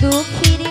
দুঃখীর